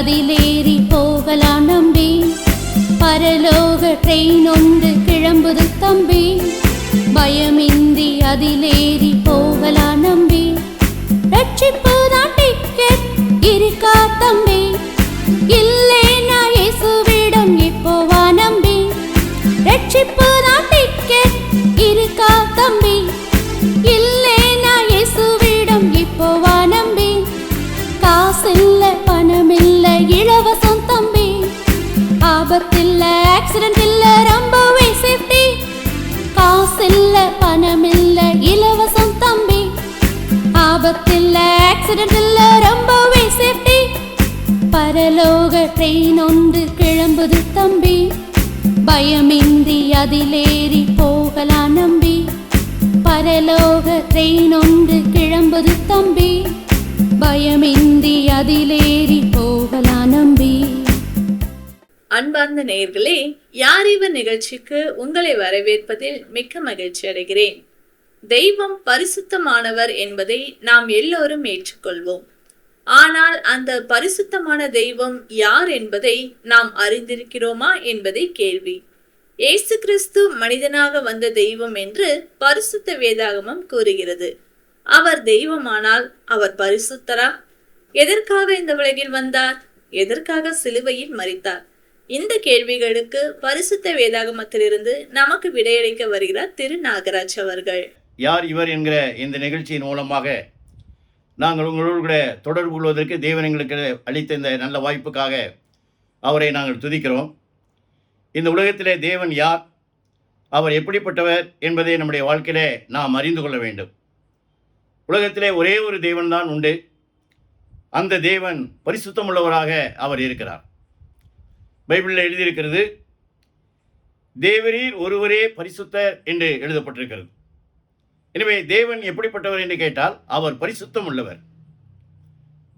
அதிலேறி போகலாம் நம்பி. பரலோக ட்ரெயின் ஒன்று கிளம்புது தம்பி. பயமின்றி அதிலேறி போகலாம் நம்பி. ரட்சிப்பு தான் டிக்கெட் இருக்கா தம்பி? பரலோக ட்ரெயின் ஒன்று கிளம்புது தம்பி பயமின்றி அதிலேறி போகலாம் நம்பி பரலோக ட்ரெயின் ஒன்று கிளம்புது தம்பி பயமின்றி அதிலேறி போகலாம் நம்பி அன்பார்ந்த நேயர்களே யார் இவர் நிகழ்ச்சிக்கு உங்களை வரவேற்பதில் மிக்க மகிழ்ச்சி அடைகிறேன் தெய்வம் பரிசுத்தமானவர் என்பதை நாம் எல்லோரும் ஏற்றுக்கொள்வோம் ஆனால் அந்த பரிசுத்தமான தெய்வம் யார் என்பதை நாம் அறிந்திருக்கிறோமா என்பதே கேள்வி. ஏசு கிறிஸ்து மனிதனாக வந்த தெய்வம் என்று பரிசுத்த வேதாகமம் கூறுகிறது. அவர் தெய்வமானால் அவர் பரிசுத்தரா? எதற்காக இந்த உலகில் வந்தார்? எதற்காக சிலுவையில் மறித்தார் இந்த கேள்விகளுக்கு பரிசுத்த வேதாகமத்திலிருந்து நமக்கு விடையளிக்க வருகிறார் திரு நாகராஜ் அவர்கள். யார் இவர் என்கிற இந்த நிகழ்ச்சியின் மூலமாக நாங்கள் உங்களோடு கூட தொடர்பு கொள்வதற்கு தேவன் எங்களுக்கு அளித்த இந்த நல்ல வாய்ப்புக்காக அவரை நாங்கள் துதிக்கிறோம். இந்த உலகத்திலே தேவன் யார்? அவர் எப்படிப்பட்டவர் என்பதை நம்முடைய வாழ்க்கையிலே நாம் அறிந்து கொள்ள வேண்டும். உலகத்திலே ஒரே ஒரு தேவன்தான் உண்டு. அந்த தேவன் பரிசுத்தமுள்ளவராக அவர் இருக்கிறார். பைபிளில் எழுதியிருக்கிறது தேவரீர் ஒருவரே பரிசுத்தர் என்று எழுதப்பட்டிருக்கிறது. எனவே தேவன் எப்படிப்பட்டவர் என்று கேட்டால் அவர் பரிசுத்தம் உள்ளவர்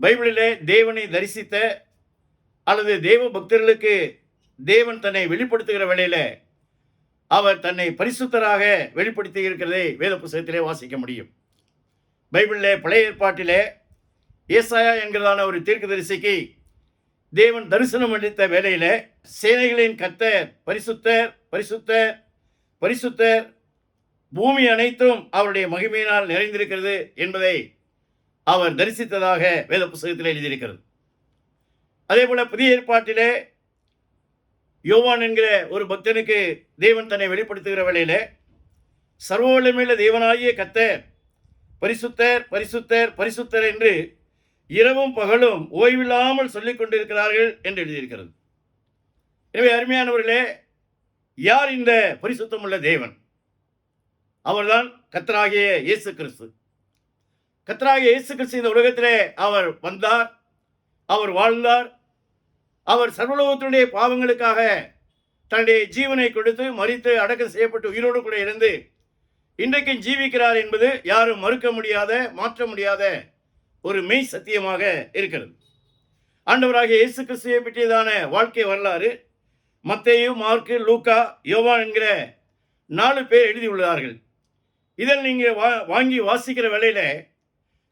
பைபிளிலே தேவனை தரிசித்த அல்லது தேவ பக்தர்களுக்கு தேவன் தன்னை வெளிப்படுத்துகிற வேளையில் அவர் தன்னை பரிசுத்தராக வெளிப்படுத்தி இருக்கிறதை வேத புஸ்தகத்திலே வாசிக்க முடியும். பைபிளிலே பழைய ஏற்பாட்டிலே ஏசாயா என்கிறதான ஒரு தீர்க்கதரிசிக்கு தேவன் தரிசனம் அளித்த வேலையில் சேனைகளின் கத்தர் பரிசுத்தர் பரிசுத்தர் பரிசுத்தர் பூமி அனைத்தும் அவருடைய மகிமையினால் நிறைந்திருக்கிறது என்பதை அவர் தரிசித்ததாக வேத புஸ்தகத்தில் எழுதியிருக்கிறது. அதே போல புதிய ஏற்பாட்டிலே யோவான் என்கிற ஒரு பக்தனுக்கு தேவன் தன்னை வெளிப்படுத்துகிற வேளையிலே சர்வ வல்லமையுள்ள தேவனாகிய கத்தர் பரிசுத்தர் பரிசுத்தர் பரிசுத்தர் என்று இரவும் பகலும் ஓய்வில்லாமல் சொல்லிக் கொண்டிருக்கிறார்கள் என்று எழுதியிருக்கிறது. எனவே அருமையானவர்களே யார் இந்த பரிசுத்தமுள்ள தேவன்? அவர்தான் கத்தராகிய இயேசு கிறிஸ்து கத்தராகிய இயேசு கிறிஸ்து இந்த உலகத்திலே அவர் வந்தார் அவர் வாழ்ந்தார் அவர் சர்வலோகத்தினுடைய பாவங்களுக்காக தன்னுடைய ஜீவனை கொடுத்து மறித்து அடக்கம் செய்யப்பட்டு உயிரோடு கூட இருந்து இன்றைக்கும் ஜீவிக்கிறார் என்பது யாரும் மறுக்க முடியாத மாற்ற முடியாத ஒரு மெய் சத்தியமாக இருக்கிறது. ஆண்டவராகிய இயேசு கிறிஸ்துவை பற்றியதான வாழ்க்கை வரலாறு மத்தேயு மார்க்கு லூக்கா யோவான் என்கிற நாலு பேர் எழுதியுள்ளார்கள். இதில் நீங்கள் வா வாங்கி வாசிக்கிற வேலையில்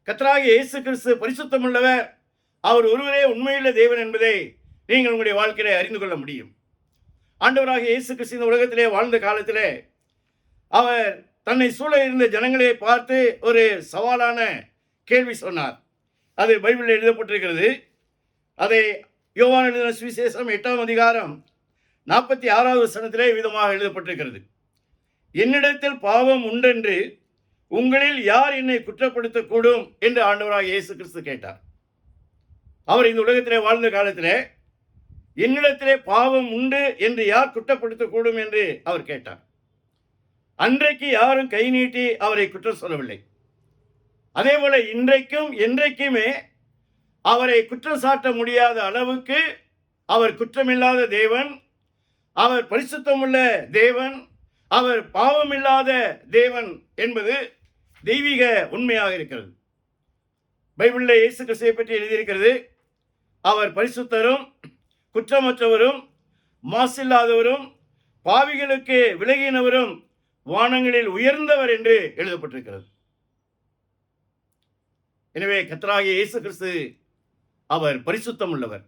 கத்தராகிய இயேசு கிறிஸ்து பரிசுத்தமுள்ளவர் அவர் ஒருவரே உண்மையுள்ள தேவன் என்பதை நீங்கள் உங்களுடைய வாழ்க்கையிலே அறிந்து கொள்ள முடியும். ஆண்டவராக இயேசு கிறிஸ்து இந்த உலகத்திலே வாழ்ந்த காலத்தில் அவர் தன்னை சூழ இருந்த ஜனங்களை பார்த்து ஒரு சவாலான கேள்வி சொன்னார். அது பைபிளில் எழுதப்பட்டிருக்கிறது. அதை யோவான் எழுதின சுவிசேஷம் எட்டாம் அதிகாரம் நாற்பத்தி ஆறாவது வசனத்திலே விதமாக எழுதப்பட்டிருக்கிறது. என்னிடத்தில் பாவம் உண்டென்று உங்களில் யார் என்னை குற்றப்படுத்தக்கூடும் என்று ஆண்டவராக இயேசு கிறிஸ்து கேட்டார். அவர் இந்த உலகத்திலே வாழ்ந்த காலத்திலே என்னிடத்திலே பாவம் உண்டு என்று யார் குற்றப்படுத்தக்கூடும் என்று அவர் கேட்டார். அன்றைக்கு யாரும் கை நீட்டி அவரை குற்றம் சொல்லவில்லை. அதே போல இன்றைக்கும் என்றைக்குமே அவரை குற்றம் சாட்ட முடியாத அளவுக்கு அவர் குற்றமில்லாத தேவன் அவர் பரிசுத்தமுள்ள தேவன் அவர் பாவமில்லாத தேவன் என்பது தெய்வீக உண்மையாக இருக்கிறது. பைபிளில் இயேசு கிறிஸ்துவை பற்றி எழுதியிருக்கிறது அவர் பரிசுத்தரும் குற்றமற்றவரும் மாசில்லாதவரும் பாவிகளுக்கு விலகினவரும் வானங்களில் உயர்ந்தவர் என்று எழுதப்பட்டிருக்கிறது. எனவே கத்தராகிய இயேசு கிறிஸ்து அவர் பரிசுத்தம் உள்ளவர்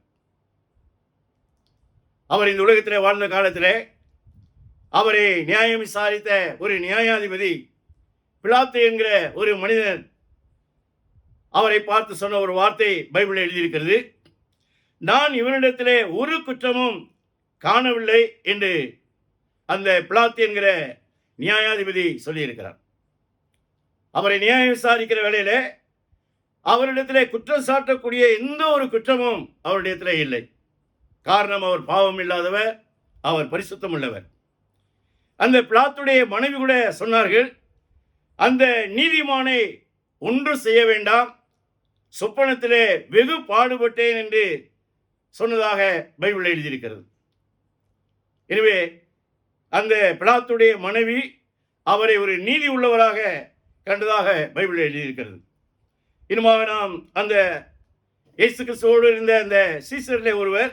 அவர் இந்த உலகத்திலே வாழ்ந்த காலத்திலே அவரை நியாயம் விசாரித்த ஒரு நியாயாதிபதி பிலாத்து என்கிற ஒரு மனிதன் அவரை பார்த்து சொன்ன ஒரு வார்த்தை பைபிளில் எழுதியிருக்கிறது. நான் இவனிடத்திலே ஒரு குற்றமும் காணவில்லை என்று அந்த பிலாத்து என்கிற நியாயாதிபதி சொல்லியிருக்கிறார். அவரை நியாயம் விசாரிக்கிற வேளையில் அவரிடத்தில் குற்றம் சாட்டக்கூடிய எந்த ஒரு குற்றமும் அவரிடத்தில் இல்லை. காரணம் அவர் பாவம் இல்லாதவர் அவர் பரிசுத்தம் உள்ளவர். அந்த பிளாத்துடைய மனைவி கூட சொன்னார்கள் அந்த நீதிமானை ஒன்று செய்ய வேண்டாம் சொப்பனத்திலே வெகு பாடுபட்டேன் என்று சொன்னதாக பைபிள் எழுதியிருக்கிறது. எனவே அந்த பிளாத்துடைய மனைவி அவரை ஒரு நீதி உள்ளவராக கண்டதாக பைபிள் எழுதியிருக்கிறது. இனிமாக நாம் அந்த இயேசு கிறிஸ்துவோடு இருந்த அந்த சீசரிலே ஒருவர்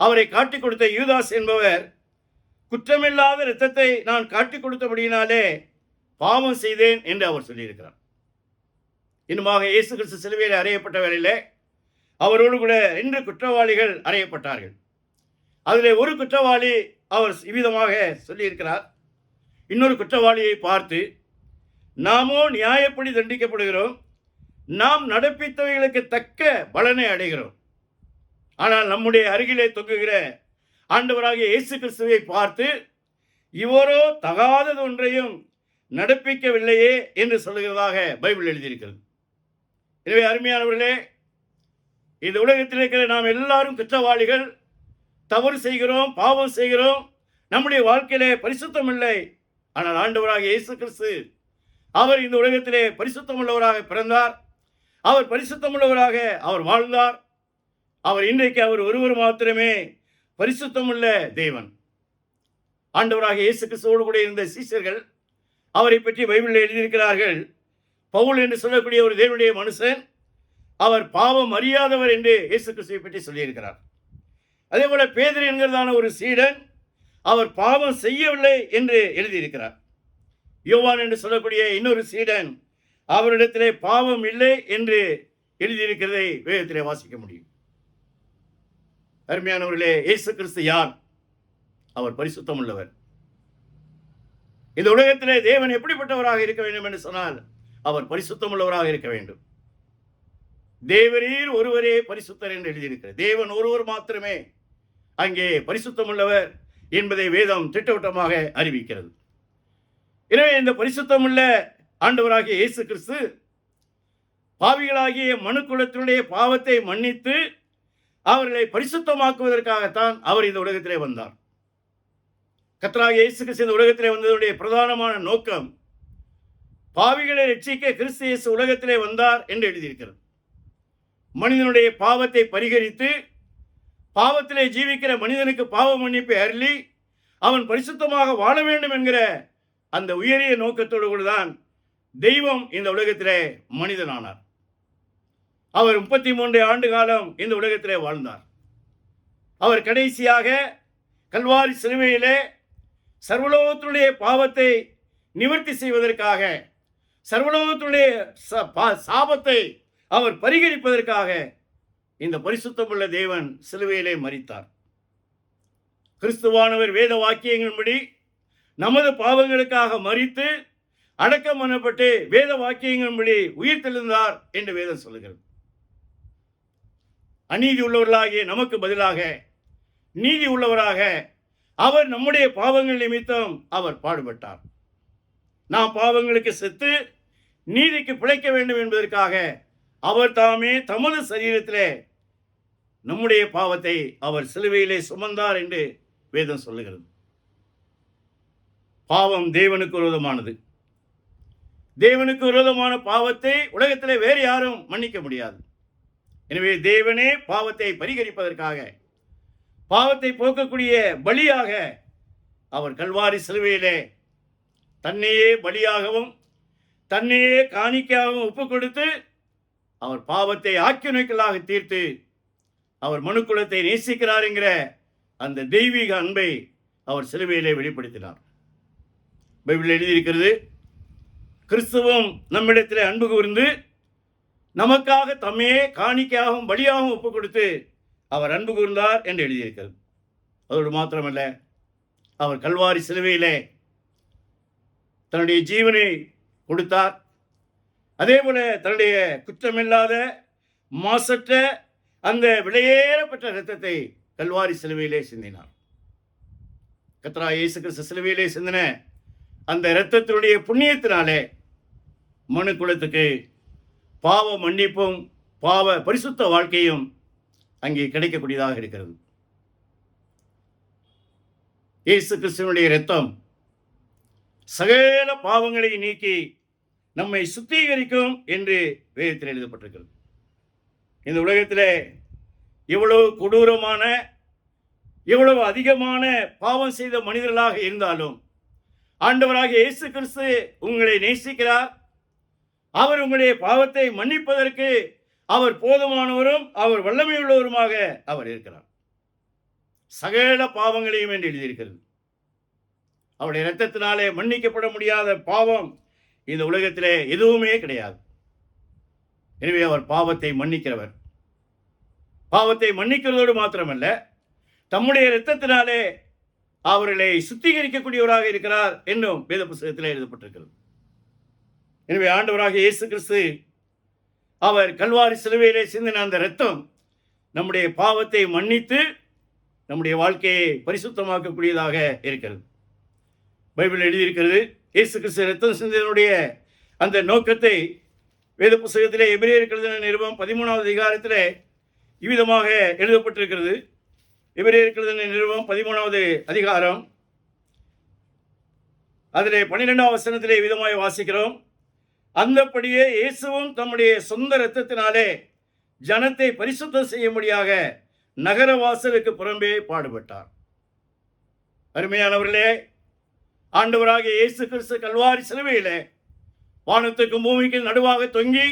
அவரை காட்டிக் கொடுத்த யூதாஸ் என்பவர் குற்றமில்லாத இரத்தத்தை நான் காட்டிக் கொடுத்தபடியினாலே பாவம் செய்தேன் என்று அவர் சொல்லியிருக்கிறார். இன்னுமாக இயேசு கிறிஸ்து சிலுவையில் அறையப்பட்ட வேளையிலே அவரோடு கூட ரெண்டு குற்றவாளிகள் அறையப்பட்டார்கள். அதில் ஒரு குற்றவாளி அவர் இவ்விதமாக சொல்லியிருக்கிறார். இன்னொரு குற்றவாளியை பார்த்து நாமோ நியாயப்படி தண்டிக்கப்படுகிறோம். நாம் நடப்பித்தவைகளுக்கு தக்க பலனை அடைகிறோம். ஆனால் நம்முடைய அருகிலே தொங்குகிற ஆண்டவராகிய இயேசு கிறிஸ்துவை பார்த்து இவரோ தகாதது ஒன்றையும் நடப்பிக்கவில்லையே என்று சொல்லுகிறதாக பைபிள் எழுதியிருக்கிறது. எனவே அருமையானவர்களே இந்த உலகத்தில் இருக்கிற நாம் எல்லாரும் குற்றவாளிகள் தவறு செய்கிறோம் பாவம் செய்கிறோம் நம்முடைய வாழ்க்கையிலே பரிசுத்தம் இல்லை. ஆனால் ஆண்டவராகிய இயேசு கிறிஸ்து அவர் இந்த உலகத்திலே பரிசுத்தம் உள்ளவராக பிறந்தார். அவர் பரிசுத்தம் உள்ளவராக அவர் வாழ்ந்தார். அவர் இன்றைக்கு அவர் ஒருவர் மாத்திரமே பரிசுத்தமுள்ள தேவன். ஆண்டவராக இயேசு கிறிஸ்துவோடு கூட இருந்த சீசர்கள் அவரை பற்றி பைபிளில் எழுதியிருக்கிறார்கள். பவுல் என்று சொல்லக்கூடிய ஒரு தேவனுடைய மனுஷன் அவர் பாவம் அறியாதவர் என்று இயேசு கிறிஸ்துவை பற்றி சொல்லியிருக்கிறார். அதே போல பேதர் என்கிறதான ஒரு சீடன் அவர் பாவம் செய்யவில்லை என்று எழுதியிருக்கிறார். யோவான் என்று சொல்லக்கூடிய இன்னொரு சீடன் அவரிடத்திலே பாவம் இல்லை என்று எழுதியிருக்கிறதை வேதத்திலே வாசிக்க முடியும். அருமையானவர்களே இயேசு கிறிஸ்து யார்? அவர் பரிசுத்தம் உள்ளவர் இந்த உலகத்திலே தேவன் எப்படிப்பட்டவராக இருக்க வேண்டும் என்று சொன்னால் அவர் பரிசுத்தம் உள்ளவராக இருக்க வேண்டும். தேவரீர் ஒருவரே பரிசுத்தர் என்று எழுதியிருக்கிறார் தேவன் ஒருவர் மாத்திரமே அங்கே பரிசுத்தம் உள்ளவர் என்பதை வேதம் திட்டவட்டமாக அறிவிக்கிறது. எனவே இந்த பரிசுத்தமுள்ள ஆண்டவராகிய இயேசு கிறிஸ்து பாவிகளாகிய மனுக்குலத்தினுடைய பாவத்தை மன்னித்து அவர்களை பரிசுத்தமாக்குவதற்காகத்தான் அவர் இந்த உலகத்திலே வந்தார். கத்தராக இயேசு கிறிஸ்து இந்த உலகத்திலே வந்ததனுடைய பிரதானமான நோக்கம் பாவிகளை ரட்சிக்க கிறிஸ்து இயேசு உலகத்திலே வந்தார் என்று எழுதியிருக்கிறது. மனிதனுடைய பாவத்தை பரிகரித்து பாவத்திலே ஜீவிக்கிற மனிதனுக்கு பாவ மன்னிப்பை அருளி அவன் பரிசுத்தமாக வாழ வேண்டும் என்கிற அந்த உயரிய நோக்கத்தோடு கூட தான் தெய்வம் இந்த உலகத்திலே மனிதனானார். அவர் முப்பத்தி மூன்று ஆண்டு காலம் இந்த உலகத்திலே வாழ்ந்தார். அவர் கடைசியாக கல்வாரி சிலுவையிலே சர்வலோகத்தினுடைய பாவத்தை நிவர்த்தி செய்வதற்காக சர்வலோகத்தினுடைய சாபத்தை அவர் பரிகரிப்பதற்காக இந்த பரிசுத்தமுள்ள தேவன் சிலுவையிலே மறித்தார் கிறிஸ்துவானவர் வேத வாக்கியங்களின்படி நமது பாவங்களுக்காக மறித்து அடக்கம் பண்ணப்பட்டு வேத வாக்கியங்களின்படி உயிர் தெழுந்தார் என்று வேதம் சொல்லுகிறது. அநீதி உள்ளவர்களாகிய நமக்கு பதிலாக நீதி உள்ளவராக அவர் நம்முடைய பாவங்கள் நிமித்தம் அவர் பாடுபட்டார். நாம் பாவங்களுக்கு செத்து நீதிக்கு பிழைக்க வேண்டும் என்பதற்காக அவர் தாமே தமது சரீரத்திலே நம்முடைய பாவத்தை அவர் சிலுவையிலே சுமந்தார் என்று வேதம் சொல்லுகிறது. பாவம் தேவனுக்கு விரோதமானது. தேவனுக்கு விரோதமான பாவத்தை உலகத்திலே வேறு யாரும் மன்னிக்க முடியாது. எனவே தேவனே பாவத்தை பரிகரிப்பதற்காக பாவத்தை போக்கக்கூடிய பலியாக அவர் கல்வாரி சிலுவையிலே தன்னையே பலியாகவும் தன்னையே காணிக்கையாகவும் ஒப்பு கொடுத்து அவர் பாவத்தை ஆக்கினைக்கலாக தீர்த்து அவர் மனுக்குலத்தை நேசிக்கிறார் என்கிற அந்த தெய்வீக அன்பை அவர் சிலுவையிலே வெளிப்படுத்தினார். பைபிள் எழுதியிருக்கிறது கிறிஸ்துவம் நம்மிடத்தில் அன்பு கூர்ந்து நமக்காக தம்மையே காணிக்கையாகவும் பலியாகவும் ஒப்பு கொடுத்து அவர் அன்பு கூர்ந்தார் என்று எழுதியிருக்கிறது. அதோடு மாத்திரமல்ல அவர் கல்வாரி சிலுவையிலே தன்னுடைய ஜீவனை கொடுத்தார். அதே போல தன்னுடைய குற்றமில்லாத மாசற்ற அந்த விலையேறப்பட்ட இரத்தத்தை கல்வாரி சிலுவையிலே சிந்தினார். கத்ரா இயேசு கிறிஸ்து சிலுவையிலே சிந்தின அந்த இரத்தத்தினுடைய புண்ணியத்தினாலே மனு குலத்துக்கு பாவ மன்னிப்பும் பாவ பரிசுத்த வாழ்க்கையும் அங்கே கிடைக்கக்கூடியதாக இருக்கிறது. இயேசு கிறிஸ்துவனுடைய இரத்தம் சகல பாவங்களை நீக்கி நம்மை சுத்திகரிக்கும் என்று வேதத்தில் எழுதப்பட்டிருக்கிறது. இந்த உலகத்தில் இவ்வளவு கொடூரமான இவ்வளவு அதிகமான பாவம் செய்த மனிதர்களாக இருந்தாலும் ஆண்டவராக இயேசு கிறிஸ்து உங்களை நேசிக்கிறார். அவர் உங்களுடைய பாவத்தை மன்னிப்பதற்கு அவர் போதுமானவரும் அவர் வல்லமையுள்ளவருமாக அவர் இருக்கிறார். சகல பாவங்களையும் என்று எழுதியிருக்கிறது. அவருடைய இரத்தத்தினாலே மன்னிக்கப்பட முடியாத பாவம் இந்த உலகத்திலே எதுவுமே கிடையாது. எனவே அவர் பாவத்தை மன்னிக்கிறவர். பாவத்தை மன்னிக்கிறதோடு மாத்திரமல்ல தம்முடைய இரத்தத்தினாலே அவர்களை சுத்திகரிக்கக்கூடியவராக இருக்கிறார் என்னும் வேத புஸ்தகத்தில் எழுதப்பட்டிருக்கிறது. எனவே ஆண்டவராக இயேசு கிறிஸ்து அவர் கல்வாரி சிலுவையிலே சிந்தின அந்த ரத்தம் நம்முடைய பாவத்தை மன்னித்து நம்முடைய வாழ்க்கையை பரிசுத்தமாக்கக்கூடியதாக இருக்கிறது. பைபிள் எழுதியிருக்கிறது இயேசு கிறிஸ்து ரத்தம் சிந்தனுடைய அந்த நோக்கத்தை வேத புஸ்தகத்திலே எபிரே இருக்கிறது நிருபம் பதிமூணாவது அதிகாரத்தில் இவ்விதமாக எழுதப்பட்டிருக்கிறது. எபிரே இருக்கிறது நிருபம் பதிமூணாவது அதிகாரம். அதில் பன்னிரெண்டாம் வசனத்திலே விதமாய் வாசிக்கிறோம். அந்தப்படியே இயேசுவும் தம்முடைய சொந்த இரத்தத்தினாலே ஜனத்தை பரிசுத்தம் செய்யும்படியாக நகர வாசலுக்கு புறம்பே பாடுபட்டார். அருமையானவர்களே ஆண்டவராக இயேசு கிறிஸ்து கல்வாரி சிலுவையிலே வானத்துக்கு பூமிக்கு நடுவாக தொங்கி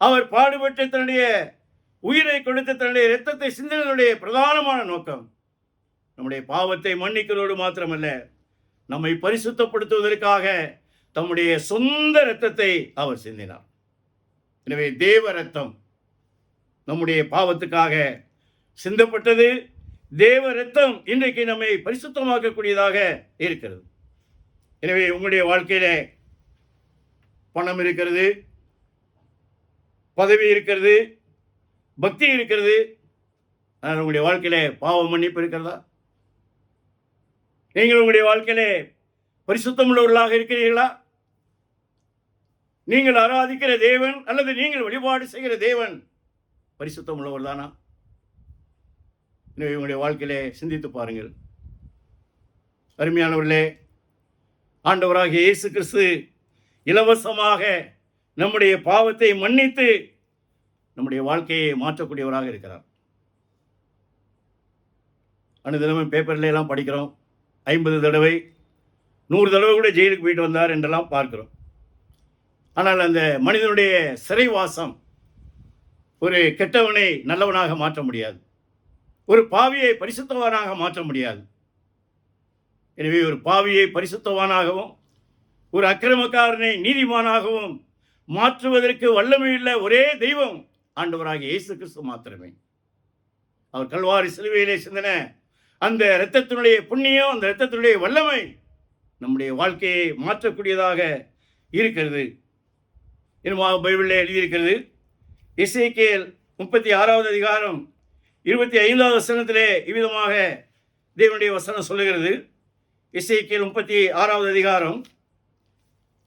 அவர் பாடுபட்டு தன்னுடைய உயிரை கொடுத்து தன்னுடைய இரத்தத்தை சிந்தனையுடைய பிரதானமான நோக்கம். நம்முடைய பாவத்தை மன்னிக்கிறதோடு மாத்திரமல்ல நம்மை பரிசுத்தப்படுத்துவதற்காக தம்முடைய சொந்த இரத்தத்தை அவர் சிந்தினார். எனவே தேவ ரத்தம் நம்முடைய பாவத்துக்காக சிந்தப்பட்டது. தேவ ரத்தம் இன்றைக்கு நம்மை பரிசுத்தமாக்கக்கூடியதாக இருக்கிறது. எனவே உங்களுடைய வாழ்க்கையில பணம் இருக்கிறது பதவி இருக்கிறது பக்தி இருக்கிறது. ஆனால் உங்களுடைய வாழ்க்கையில பாவ மன்னிப்பு இருக்கிறதா? நீங்கள் உங்களுடைய வாழ்க்கையிலே பரிசுத்தமுள்ளவர்களாக இருக்கிறீர்களா? நீங்கள் ஆராதிக்கிற தேவன் அல்லது நீங்கள் வழிபாடு செய்கிற தேவன் பரிசுத்தம் உள்ளவர் தானா? எனவே உங்களுடைய வாழ்க்கையிலே சிந்தித்து பாருங்கள். அருமையானவர்களே ஆண்டவராக இயேசு கிறிஸ்து இலவசமாக நம்முடைய பாவத்தை மன்னித்து நம்முடைய வாழ்க்கையை மாற்றக்கூடியவராக இருக்கிறார். அனுதினமும் பேப்பர்ல எல்லாம் படிக்கிறோம். ஐம்பது தடவை நூறு தடவை கூட ஜெயிலுக்கு போயிட்டு வந்தார் என்றெல்லாம் பார்க்கிறோம். ஆனால் அந்த மனிதனுடைய சிறைவாசம் ஒரு கெட்டவனை நல்லவனாக மாற்ற முடியாது. ஒரு பாவியை பரிசுத்தவானாக மாற்ற முடியாது. எனவே ஒரு பாவியை பரிசுத்தவானாகவும் ஒரு அக்கிரமக்காரனை நீதிமானாகவும் மாற்றுவதற்கு வல்லமையுள்ள ஒரே தெய்வம் ஆண்டவராக இயேசு கிறிஸ்து மாத்திரமே. அவர் கல்வாரி சிலுவையிலே சிந்தன அந்த இரத்தத்தினுடைய புண்ணியம் அந்த இரத்தத்தினுடைய வல்லமை நம்முடைய வாழ்க்கையை மாற்றக்கூடியதாக இருக்கிறது. என்னுமாக பைபிளில் எழுதியிருக்கிறது. இசைக்கேல் முப்பத்தி ஆறாவது அதிகாரம் இருபத்தி ஐந்தாவது வசனத்திலே இவ்விதமாக தேவனுடைய வசனம் சொல்லுகிறது. இசைக்கேல் முப்பத்தி ஆறாவது அதிகாரம்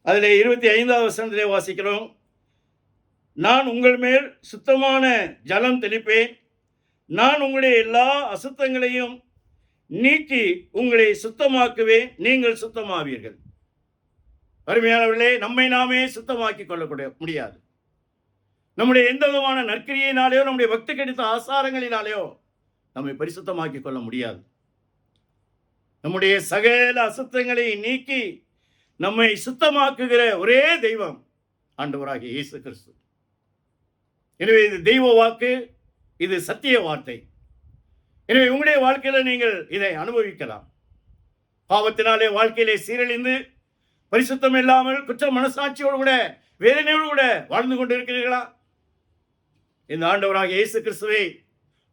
அதில் இருபத்தி ஐந்தாவது வசனத்திலே வாசிக்கிறோம். நான் உங்கள் மேல் சுத்தமான ஜலம் தெளிப்பேன். நான் உங்களுடைய எல்லா அசுத்தங்களையும் நீக்கி உங்களை சுத்தமாக்குவேன். நீங்கள் சுத்தமாவீர்கள். அருமையானவர்களே நம்மை நாமே சுத்தமாக்கி கொள்ளக்கூடிய முடியாது. நம்முடைய எந்த விதமான நற்கிரியினாலேயோ நம்முடைய பக்தி கிடைத்த ஆசாரங்களினாலேயோ நம்மை பரிசுத்தமாக்கி கொள்ள முடியாது. நம்முடைய சகல அசுத்தங்களை நீக்கி நம்மை சுத்தமாக்குகிற ஒரே தெய்வம் ஆண்டவராகிய இயேசு கிறிஸ்து. எனவே இது தெய்வ வாக்கு இது சத்திய வார்த்தை. எனவே உங்களுடைய வாழ்க்கையில் நீங்கள் இதை அனுபவிக்கலாம். பாவத்தினாலே வாழ்க்கையிலே சீரழிந்து பரிசுத்தம் இல்லாமல் குற்ற மனசாட்சியோடு கூட வேதனையோடு கூட வாழ்ந்து கொண்டு இருக்கிறீர்களா இந்த ஆண்டவராக இயேசு கிறிஸ்துவை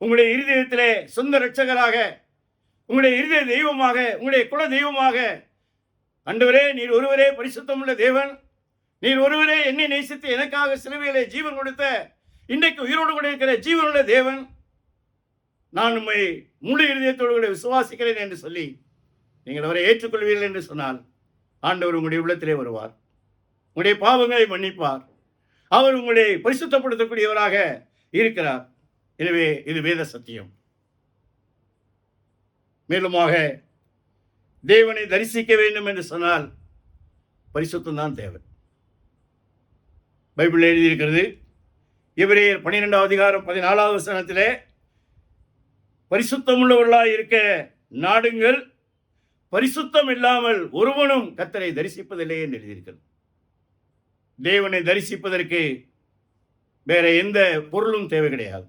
உங்களுடைய இருதயத்திலே சொந்த ரட்சகராக உங்களுடைய இருதய தெய்வமாக உங்களுடைய குல தெய்வமாக அண்டவரே நீர் ஒருவரே பரிசுத்தமுள்ள தேவன். நீர் ஒருவரே என்னை நேசித்து எனக்காக சிலுவையிலே ஜீவன் கொடுத்த இன்றைக்கு உயிரோடு கூட இருக்கிற ஜீவனுள்ள தேவன். நான் உண்மை முழு இருதயத்தோடு கூட விசுவாசிக்கிறேன் என்று சொல்லி நீங்கள் அவரை ஏற்றுக்கொள்வீர்கள் என்று சொன்னால் ஆண்டவர் உங்களுடைய உள்ளத்திலே வருவார். உங்களுடைய பாவங்களை மன்னிப்பார். அவர் உங்களை பரிசுத்தப்படுத்தக்கூடியவராக இருக்கிறார். எனவே இது வேத சத்தியம். மேலுமாக தேவனை தரிசிக்க வேண்டும் என்று சொன்னால் பரிசுத்தம் தான் தேவை. பைபிள் எழுதியிருக்கிறது இவரே பன்னிரெண்டாம் அதிகாரம் பதினாலாவது வசனத்திலே பரிசுத்தமுள்ளவர்களாய் இருக்க நாடுங்கள் பரிசுத்தம் இல்லாமல் ஒருவனும் கத்தரை தரிசிப்பதில்லை என்று எழுதியிருக்கிறது. தேவனை தரிசிப்பதற்கு வேற எந்த பொருளும் தேவை கிடையாது.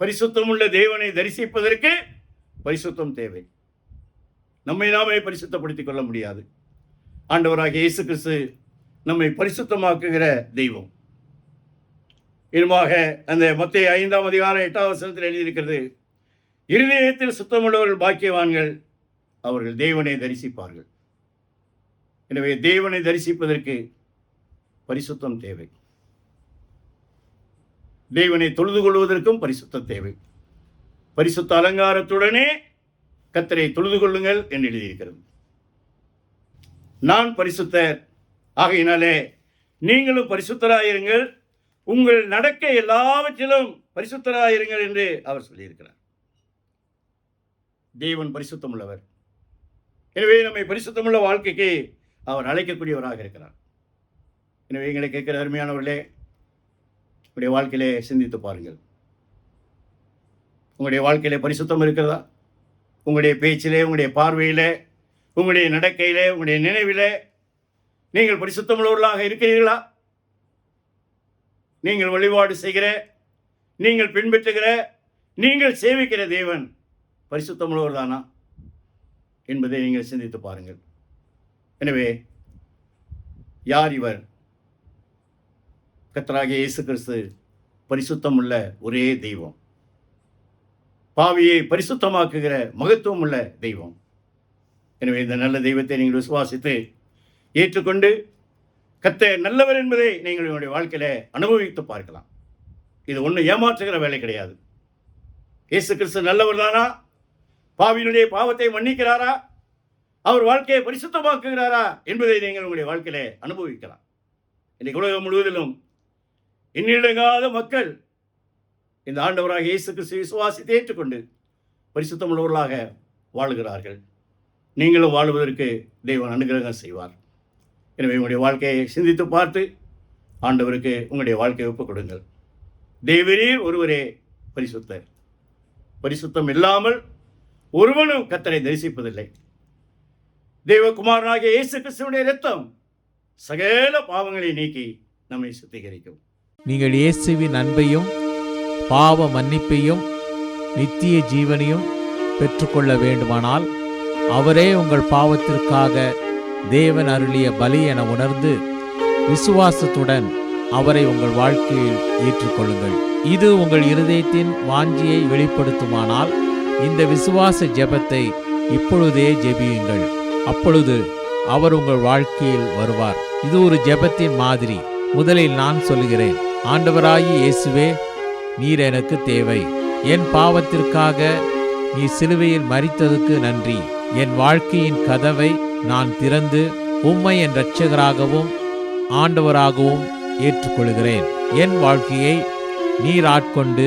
பரிசுத்தமுள்ள தேவனை தரிசிப்பதற்கு பரிசுத்தம் தேவை. நம்மை நாமே பரிசுத்தப்படுத்திக் கொள்ள முடியாது. ஆண்டவராகிய இயேசு கிறிஸ்து நம்மை பரிசுத்தமாக்குகிற தெய்வம். இனிமாக அந்த மத்திய ஐந்தாம் அதிகாரம் எட்டாவது வசனத்தில் எழுதியிருக்கிறது இருதயத்தில் சுத்தமுள்ளவர்கள் பாக்கியவான்கள் அவர்கள் தேவனை தரிசிப்பார்கள். எனவே தேவனை தரிசிப்பதற்கு பரிசுத்தம் தேவை. தேவனை தொழுது கொள்வதற்கும் பரிசுத்தம் தேவை. பரிசுத்த அலங்காரத்துடனே கத்தரை தொழுது கொள்ளுங்கள் என்று எழுதியிருக்கிறது. நான் பரிசுத்தர் ஆகையினாலே நீங்களும் பரிசுத்தராயிருங்கள். உங்கள் நடக்க எல்லாவற்றிலும் பரிசுத்தராயிருங்கள் என்று அவர் சொல்லியிருக்கிறார். தேவன் பரிசுத்தம் உள்ளவர் எனவே நம்மை பரிசுத்தமுள்ள வாழ்க்கைக்கு அவர் அழைக்கக்கூடியவராக இருக்கிறார். எனவே எங்களை கேட்கிற அருமையானவர்களே உங்களுடைய வாழ்க்கையிலே சிந்தித்து பாருங்கள். உங்களுடைய வாழ்க்கையிலே பரிசுத்தம் இருக்கிறதா? உங்களுடைய பேச்சிலே உங்களுடைய பார்வையிலே உங்களுடைய நடக்கையிலே உங்களுடைய நினைவிலே நீங்கள் பரிசுத்தமுள்ளவர்களாக இருக்கிறீர்களா? நீங்கள் வழிபாடு செய்கிற நீங்கள் பின்பற்றுகிற நீங்கள் சேவிக்கிற தேவன் பரிசுத்தமுள்ளவர் தானா என்பதை நீங்கள் சிந்தித்து பாருங்கள். எனவே யார் இவர்? கத்தராகிய இயேசு கிறிஸ்து பரிசுத்தம் உள்ள ஒரே தெய்வம். பாவியை பரிசுத்தமாக்குகிற மகத்துவம் உள்ள தெய்வம். எனவே இந்த நல்ல தெய்வத்தை நீங்கள் விசுவாசித்து ஏற்றுக்கொண்டு கத்த நல்லவர் என்பதை நீங்கள் உங்களுடைய வாழ்க்கையில அனுபவித்து பார்க்கலாம். இது ஒன்றும் ஏமாற்றுகிற வேலை கிடையாது. இயேசு கிறிஸ்து நல்லவர் தானா? பாவியினுடைய பாவத்தை மன்னிக்கிறாரா? அவர் வாழ்க்கையை பரிசுத்தமாக்குகிறாரா? என்பதை நீங்கள் உங்களுடைய வாழ்க்கையில அனுபவிக்கலாம். இன்னைக்கு உலகம் முழுவதிலும் இன்னிடங்காத மக்கள் இந்த ஆண்டவராக இயேசு கிறிஸ்து விசுவாசித்து ஏற்றுக்கொண்டு பரிசுத்தமுள்ளவர்களாக வாழுகிறார்கள். நீங்களும் வாழுவதற்கு தெய்வன் அனுகிரகம் செய்வார். எனவே உங்களுடைய வாழ்க்கையை சிந்தித்து பார்த்து ஆண்டவருக்கு உங்களுடைய வாழ்க்கையை ஒப்புக் கொடுங்கள். தேவரீர் ஒருவரே பரிசுத்தர். பரிசுத்தம் இல்லாமல் ஒருவனும் கத்தரை தரிசிப்பதில்லை. தேவகுமாரனாகிய இயேசு கிறிஸ்துவனுடைய ரத்தம் சகல பாவங்களை நீக்கி நம்மை சுத்திகரிக்கும். நீங்கள் இயேசுவின் அன்பையும் பாவ மன்னிப்பையும் நித்திய ஜீவனையும் பெற்றுக்கொள்ள வேண்டுமானால் அவரே உங்கள் பாவத்திற்காக தேவன் அருளிய பலி என உணர்ந்து விசுவாசத்துடன் அவரை உங்கள் வாழ்க்கையில் ஏற்றுக்கொள்ளுங்கள். இது உங்கள் இருதயத்தின் வாஞ்சியை வெளிப்படுத்துமானால் இந்த விசுவாச ஜெபத்தை இப்பொழுதே ஜெபியுங்கள். அப்பொழுது அவர் உங்கள் வாழ்க்கையில் வருவார். இது ஒரு ஜெபத்தின் மாதிரி. முதலில் நான் சொல்கிறேன் ஆண்டவராகி இயேசுவே நீர் எனக்கு தேவை. என் பாவத்திற்காக நீ சிலுவையில் மறித்ததுக்கு நன்றி. என் வாழ்க்கையின் கதவை நான் திறந்து உம்மை என் இரட்சகராகவும் ஆண்டவராகவும் ஏற்றுக்கொள்கிறேன். என் வாழ்க்கையை நீர் ஆட்கொண்டு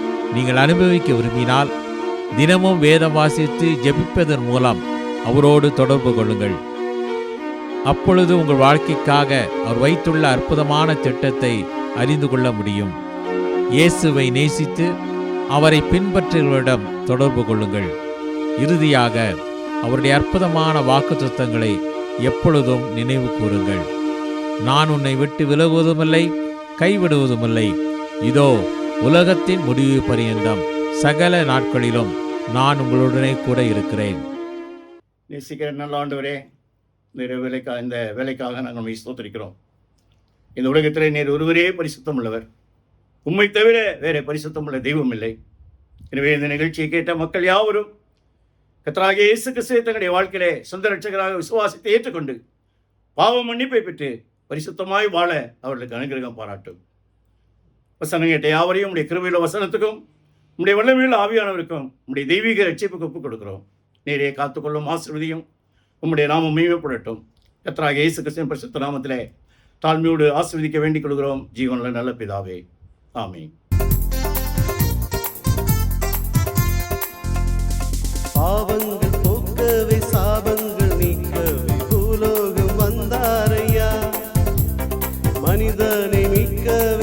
நீங்கள் அனுபவிக்க விரும்பினால் தினமும் வேதம் வாசித்து ஜெபிப்பதன் மூலம் அவரோடு தொடர்பு கொள்ளுங்கள். அப்பொழுது உங்கள் வாழ்க்கைக்காக அவர் வைத்துள்ள அற்புதமான திட்டத்தை அறிந்து கொள்ள முடியும். இயேசுவை நேசித்து அவரை பின்பற்றுகிறவரிடம் தொடர்பு கொள்ளுங்கள். இறுதியாக அவருடைய அற்புதமான வாக்கு தத்துவங்களை எப்பொழுதும் நினைவு கூறுங்கள். நான் உன்னை விட்டு விலகுவதுமில்லை கைவிடுவதுமில்லை. இதோ உலகத்தின் முடிவு பரியந்தம் சகல நாட்களிலும் நான் உங்களுடனே கூட இருக்கிறேன். நேசிக்கிற நல்ல ஆண்டவரே இந்த வேலைக்காக இந்த வேலைக்காக நாங்கள் உண்மை ஸ்தோத்திரிக்கிறோம். இந்த உலகத்தில் நேர் ஒருவரே பரிசுத்தம் உள்ளவர் உண்மை தவிர வேறு பரிசுத்தம் உள்ள தெய்வம் இல்லை. எனவே இந்த நிகழ்ச்சியை கேட்ட மக்கள் யாவரும் கத்தராகிய இயேசு கிறிஸ்துவை தங்களுடைய வாழ்க்கையிலே சொந்த ரட்சகராக விசுவாசத்தை ஏற்றுக்கொண்டு பாவ மன்னிப்பை பெற்று பரிசுத்தமாய் வாழ அவர்களுக்கு அனுகிரகம் பாராட்டும். வசனம் கேட்ட யாவரையும் உடைய கிருபையுள்ள வசனத்துக்கும் உடைய வல்லமையுள்ள ஆவியானவருக்கும் உடைய தெய்வீக ரட்சிப்புக்கு ஒப்புக் கொடுக்கிறோம். நேரே காத்துக்கொள்ளும் ஆசிர்வதியும் உம்முடைய நாமம் மேம்படட்டும். கத்தராக இயேசு கிறிஸ்துவின் பரிசுத்த நாமத்திலே தாழ்மையோடு ஆசிர்வதிக்க வேண்டிக் கொள்கிறோம். ஜீவனில் நல்ல பிதாவே. ஆமென். பாவங்கள் போக்கவே சாபங்கள் நீக்கவே பூலோகம் வந்தாரையா மனிதனை மிக்கவே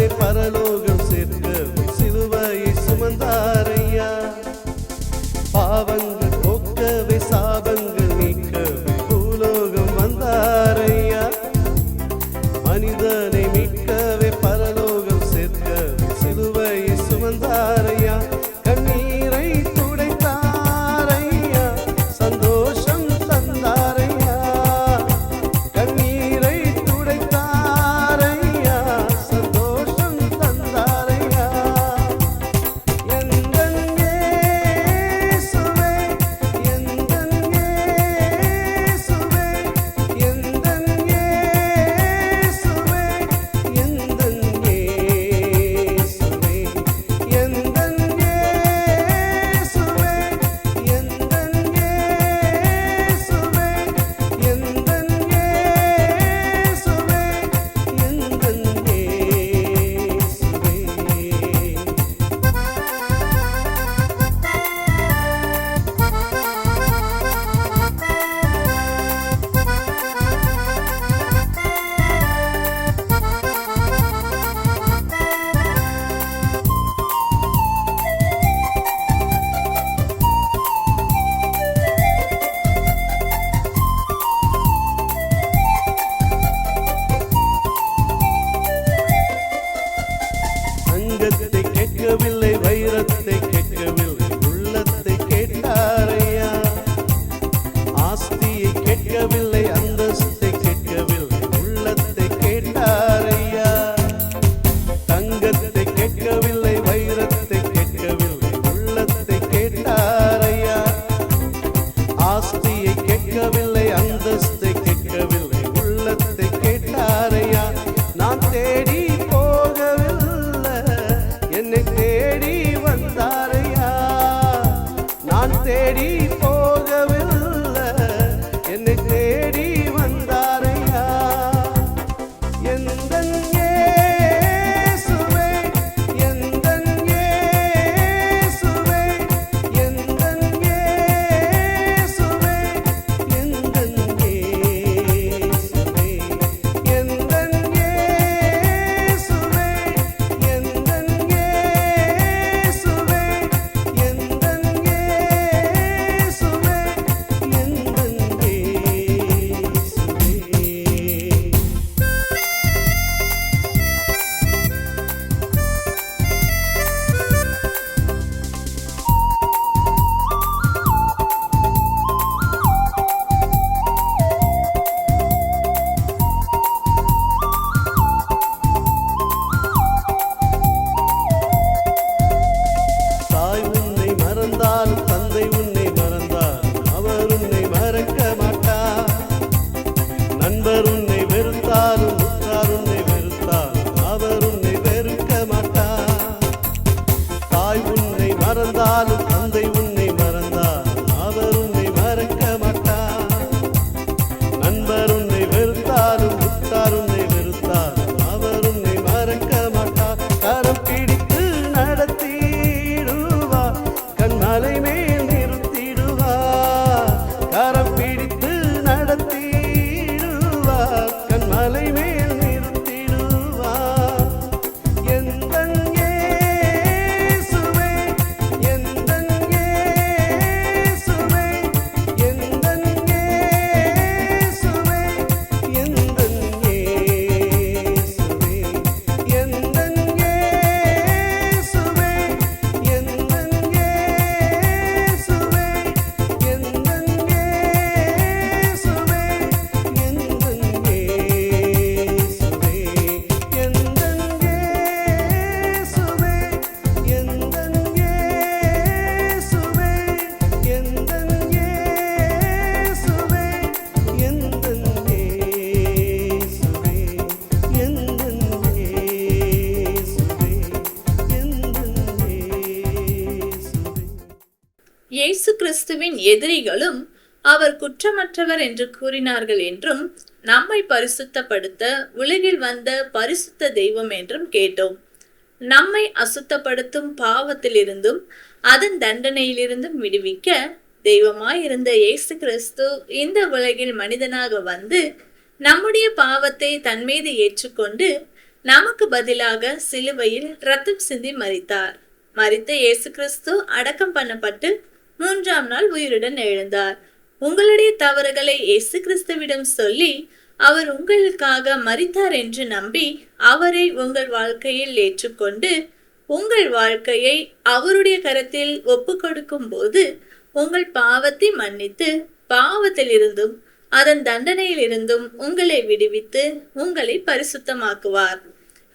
எதிரிகளும் அவர் குற்றமற்றவர் என்று கூறினார்கள் என்றும் நம்மை பரிசுத்தப்படுத்த உலகில் வந்த பரிசுத்த தெய்வம் என்றும் கேட்டோம். நம்மை அசுத்தப்படுத்தும் பாவத்திலிருந்தும் அதன் தண்டனையிலிருந்தும் விடுவிக்க தெய்வமாயிருந்த இயேசு கிறிஸ்து இந்த உலகில் மனிதனாக வந்து நம்முடைய பாவத்தை தன்மீது ஏற்றுக்கொண்டு நமக்கு பதிலாக சிலுவையில் ரத்தம் சிந்தி மறித்தார் மறித்த இயேசு கிறிஸ்து அடக்கம் பண்ணப்பட்டு மூன்றாம் நாள் உயிருடன் எழுந்தார். உங்களுடைய தவறுகளை இயேசு கிறிஸ்துவிடம் சொல்லி அவர் உங்களுக்காக மறித்தார் என்று நம்பி அவரை உங்கள் வாழ்க்கையில் ஏற்றுக்கொண்டு உங்கள் வாழ்க்கையை அவருடைய கரத்தில் ஒப்பு கொடுக்கும் போது உங்கள் பாவத்தை மன்னித்து பாவத்திலிருந்தும் அதன் தண்டனையிலிருந்தும் உங்களை விடுவித்து உங்களை பரிசுத்தமாக்குவார்.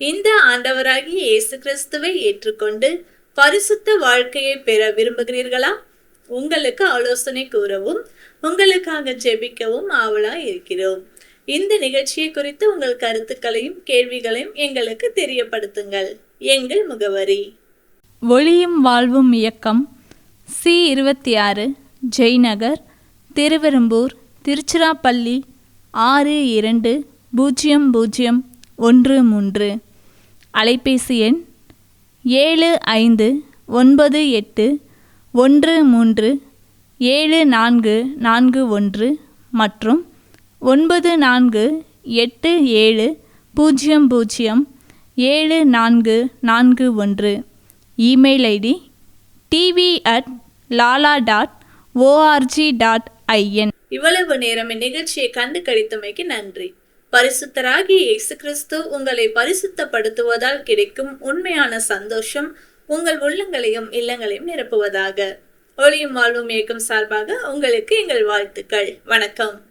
இந்த ஆண்டவராகிய இயேசு கிறிஸ்துவை ஏற்றுக்கொண்டு பரிசுத்த வாழ்க்கையை பெற விரும்புகிறீர்களா? உங்களுக்கு ஆலோசனை கூறவும் உங்களுக்காக ஜெபிக்கவும் ஆவலா இருக்கிறோம். இந்த நிகழ்ச்சியை குறித்து உங்கள் கருத்துக்களையும் கேள்விகளையும் எங்களுக்கு தெரியப்படுத்துங்கள். எங்கள் முகவரி. ஒளியும் வாழ்வும் இயக்கம் சி இருபத்தி ஆறு ஜெய்நகர் திருவெரும்பூர் திருச்சிராப்பள்ளி ஆறு இரண்டு பூஜ்ஜியம் பூஜ்ஜியம் ஒன்று மூன்று. அலைபேசி எண் ஏழு ஐந்து ஒன்பது எட்டு ஒன்று மூன்று ஏழு நான்கு நான்கு ஒன்று மற்றும் ஒன்பது நான்கு எட்டு ஏழு பூஜ்ஜியம் பூஜ்ஜியம் ஏழு நான்கு நான்கு ஒன்று. Email ID TV at Lala dot ORG dot IN. இவ்வளவு நேரம் இந்நிகழ்ச்சியை கண்டு கழித்தமைக்கு நன்றி. பரிசுத்தராகிய இயேசு கிறிஸ்து உங்களை பரிசுத்தப்படுத்துவதால் கிடைக்கும் உண்மையான சந்தோஷம் உங்கள் உள்ளங்களையும் இல்லங்களையும் நிரப்புவதாக. ஒளியும் வாழ்வும் இயக்கம் சார்பாக உங்களுக்கு எங்கள் வாழ்த்துக்கள். வணக்கம்.